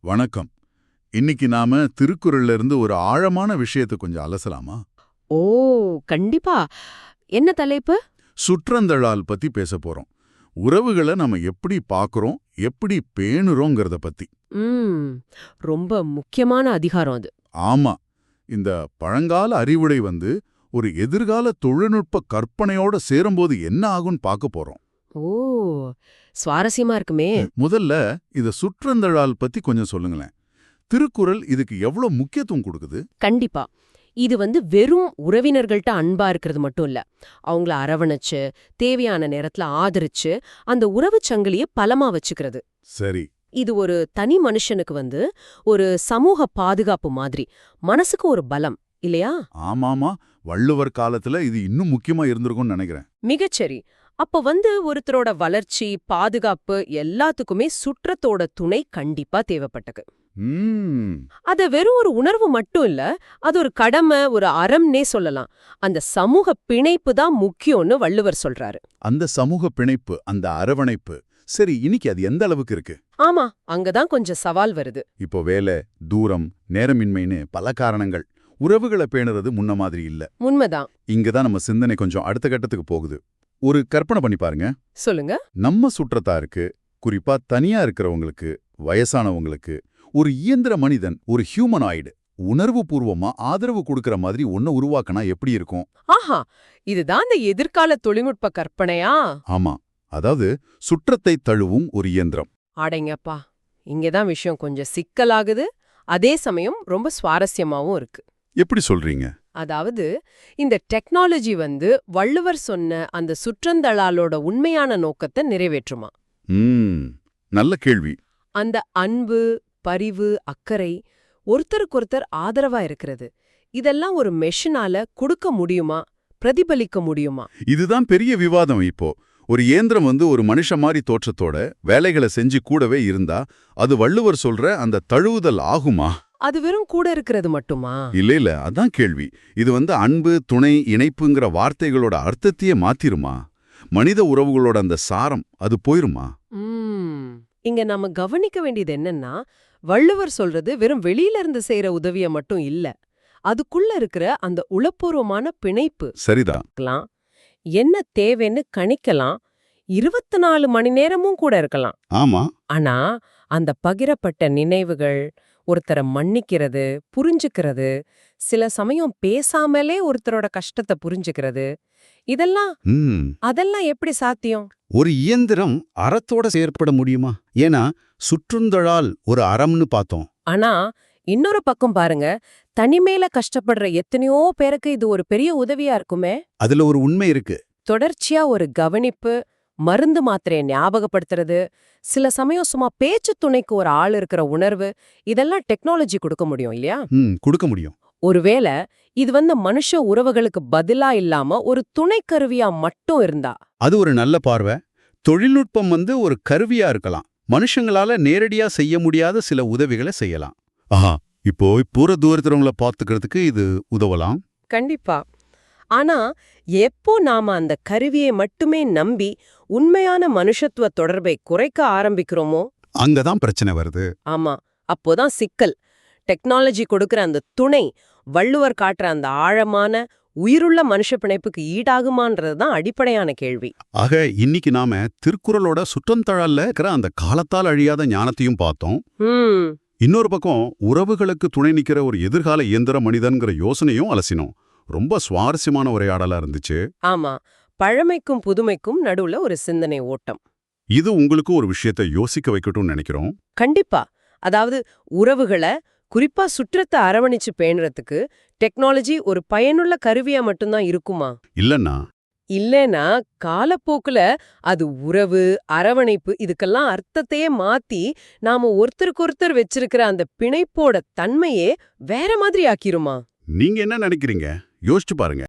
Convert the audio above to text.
வணக்கம். இன்னைக்கு நாம திருக்குறள்ல இருந்து ஒரு ஆழமான விஷயத்தை கொஞ்சம் அலசலாமா? ஓ கண்டிப்பா. என்ன தலைப்பு? சுற்றந்தழால் பத்தி பேச போறோம். உறவுகளை நம்ம எப்படி பார்க்கறோம் எப்படி பேணுறோங்கிறத பத்தி. ம் ரொம்ப முக்கியமான அதிகாரம் அது. ஆமா. இந்த பழங்கால அறிவுடை வந்து ஒரு எதிர்கால தொழில்நுட்ப கற்பனையோட சேரும்போது என்ன ஆகும்னு பார்க்க போறோம். ஓ சுவாரஸ்யமா இருக்குமே. முதல்ல இத சுற்றந்தழால் பத்தி கொஞ்சம் சொல்லுங்களேன். திருக்குறள் இதுக்கு எவ்வளவு முக்கியத்துவம் கொடுக்குது? கண்டிப்பா. இது வந்து வெறும் உறவினர்கள்ட்ட அன்பா இருக்கிறது மட்டும் இல்ல. அவங்கள அரவணைச்சு தேவையான நேரத்துல ஆதரிச்சு அந்த உறவுச் சங்கிலிய பலமா வச்சுக்கிறது. சரி. இது ஒரு தனி மனுஷனுக்கு வந்து ஒரு சமூக பாதுகாப்பு மாதிரி. மனசுக்கு ஒரு பலம் இல்லையா? ஆமாமா. வள்ளுவர் காலத்துல இது இன்னும் முக்கியமா இருந்திருக்கும்னு நினைக்கிறேன். மிகச்சரி. அப்ப வந்து ஒருத்தரோட வளர்ச்சி பாதுகாப்பு எல்லாத்துக்குமே சுற்றத்தோட துணை கண்டிப்பா தேவைப்பட்டது. அத வெறும் ஒரு உணர்வு மட்டும் இல்ல அது ஒரு கடமை ஒரு அறம்னே சொல்லலாம். அந்த சமூக பிணைப்பு தான் முக்கியம்னு வள்ளுவர் சொல்றாரு. அந்த சமூக பிணைப்பு அந்த அரவணைப்பு சரி இன்னைக்கு அது எந்த அளவுக்கு இருக்கு? ஆமா அங்கதான் கொஞ்சம் சவால் வருது. இப்போ வேலை தூரம் நேரமின்மைன்னு பல காரணங்கள். உறவுகளை பேணுறது முன்ன மாதிரி இல்ல. உண்மைதான். இங்கதான் நம்ம சிந்தனை கொஞ்சம் அடுத்த கட்டத்துக்கு போகுது. ஒரு கற்பனை பண்ணி பாருங்க. சொல்லுங்க. நம்ம சுற்றத்தாருக்கு குறிப்பா தனியா இருக்கிறவங்களுக்கு வயசானவங்களுக்கு ஒரு இயந்திர மனிதன் ஒரு ஹியூமனாய்டு உணர்வு பூர்வமா ஆதரவு கொடுக்கற மாதிரி ஒன்ன உருவாக்கினா எப்படி இருக்கும்? ஆஹா! இதுதான் இந்த எதிர்கால தொழில்நுட்ப கற்பனையா? ஆமா. அதாவது சுற்றத்தை தழுவும் ஒரு இயந்திரம். அடைங்கப்பா! இங்கதான் விஷயம் கொஞ்சம் சிக்கலாகுது. அதே சமயம் ரொம்ப சுவாரஸ்யமாவும் இருக்கு. எப்படி சொல்றீங்க? அதாவது இந்த டெக்னாலஜி வந்து வள்ளுவர் சொன்ன அந்த சுற்றந்தழாலோட உண்மையான நோக்கத்தை நிறைவேற்றுமா? நல்ல கேள்வி. அந்த அன்பு பரிவு அக்கறை ஒருத்தருக்கொருத்தர் ஆதரவா இருக்கிறது. இதெல்லாம் ஒரு மெஷினால கொடுக்க முடியுமா? பிரதிபலிக்க முடியுமா? இதுதான் பெரிய விவாதம் இப்போ. ஒரு இயந்திரம் வந்து ஒரு மனுஷ மாதிரி தோற்றத்தோட வேலைகளை செஞ்சு கூடவே இருந்தா அது வள்ளுவர் சொல்ற அந்த தழுவுதல் ஆகுமா? அது வெறும் கூட இருக்கிறது மட்டுமா? இல்ல இல்ல அதான் கேள்வி. இது வந்து அன்பு துணை இணைப்புங்கிற வார்த்தைகளோட அர்த்தத்தையே மாத்திருமா? மனித உறவுகளோட அந்த சாரம் அது போயிருமா. இங்க நாம கவனிக்க வேண்டியது என்னன்னா வள்ளுவர் சொல்றது வெறும் வெளியில இருந்து செய்யற உதவிய மட்டும் இல்ல. அதுக்குள்ள இருக்கிற அந்த உளப்பூர்வமான பிணைப்பு. சரிதான் என்ன தேவைன்னு கணிக்கலாம். இருபத்தி நாலு மணி நேரமும் கூட இருக்கலாம். ஆமா. ஆனா அந்த பகிரப்பட்ட நினைவுகள் ஒருத்தரை மன்னிக்கிறது புரிஞ்சுக்கிறது சில சமயம் பேசாமலே ஒருத்தரோட கஷ்டத்தை புரிஞ்சுக்கிறது. இதெல்லாம் அதெல்லாம் எப்படி சாத்தியம்? ஒரு இயந்திரம் அறத்தோட செயற்பட முடியுமா? ஏன்னா சுற்றுந்தழால் ஒரு அறம்னு பார்த்தோம். ஆனா இன்னொரு பக்கம் பாருங்க. தனிமையில கஷ்டப்படுற எத்தனையோ பேருக்கு இது ஒரு பெரிய உதவியா இருக்குமே. அதுல ஒரு உண்மை இருக்கு. தொடர்ச்சியா ஒரு கவனிப்பு மருந்து மாத்திரையை ஞாபகப்படுத்துறது சில சமயம் சும்மா பேச்சு துணைக்கு ஒரு ஆள் இருக்கிற உணர்வு இதெல்லாம் டெக்னாலஜி கொடுக்க முடியும் இல்லையா? கொடுக்க முடியும். ஒருவேளை இது வந்து மனுஷ உறவுகளுக்கு பதிலா இல்லாம ஒரு துணைக்கருவியா மட்டும் இருந்தா? அது ஒரு நல்ல பார்வை. தொழில்நுட்பம் வந்து ஒரு கருவியா இருக்கலாம். மனுஷங்களால நேரடியா செய்ய முடியாத சில உதவிகளை செய்யலாம். ஆஹா இப்போ பூர தூரத்துறவங்கள பாத்துக்கிறதுக்கு இது உதவலாம். கண்டிப்பா. ஆனா எப்போ நாம அந்த கருவியை மட்டுமே நம்பி உண்மையான மனுஷத்துவ தொடர்பை குறைக்க ஆரம்பிக்கிறோமோ? அங்கதான் பிரச்சனை வருது. ஆமா. அப்போதான் சிக்கல். டெக்னாலஜி கொடுக்கிற அந்த துணை வள்ளுவர் காட்டுற அந்த ஆழமான உயிருள்ள மனுஷ பிணைப்புக்கு ஈடாகுமான்றது தான் அடிப்படையான கேள்வி. ஆக இன்னைக்கு நாம திருக்குறளோட சுற்றந்தழல்ல இருக்கிற அந்த காலத்தால் அழியாத ஞானத்தையும் பார்த்தோம். இன்னொரு பக்கம் உறவுகளுக்கு துணை நிக்கிற ஒரு எதிர்கால இயந்திர மனிதன்கிற யோசனையும் அலசினோம். ரொம்ப சுவாரஸ்யமான உரையாடலா இருந்துச்சு. ஆமா. பழமைக்கும் புதுமைக்கும் நடுவுல ஒரு சிந்தனை ஓட்டம். இது உங்களுக்கு ஒரு விஷயத்தை யோசிக்க வைக்கட்டும்னு நினைக்கிறோம். கண்டிப்பா. அதாவது உறவுகளை குறிப்பா சுற்றத்தை அரவணைச்சு பேணுறதுக்கு டெக்னாலஜி ஒரு பயனுள்ள கருவியா மட்டும்தான் இருக்குமா? இல்லன்னா? இல்லைன்னா காலப்போக்குல அது உறவு அரவணைப்பு இதுக்கெல்லாம் அர்த்தத்தையே மாத்தி நாம ஒருத்தருக்கொருத்தர் வச்சிருக்கிற அந்த பிணைப்போட தன்மையே வேற மாதிரி ஆக்கிருமா? நீங்க என்ன நினைக்கிறீங்க? யோசிச்சு பாருங்க.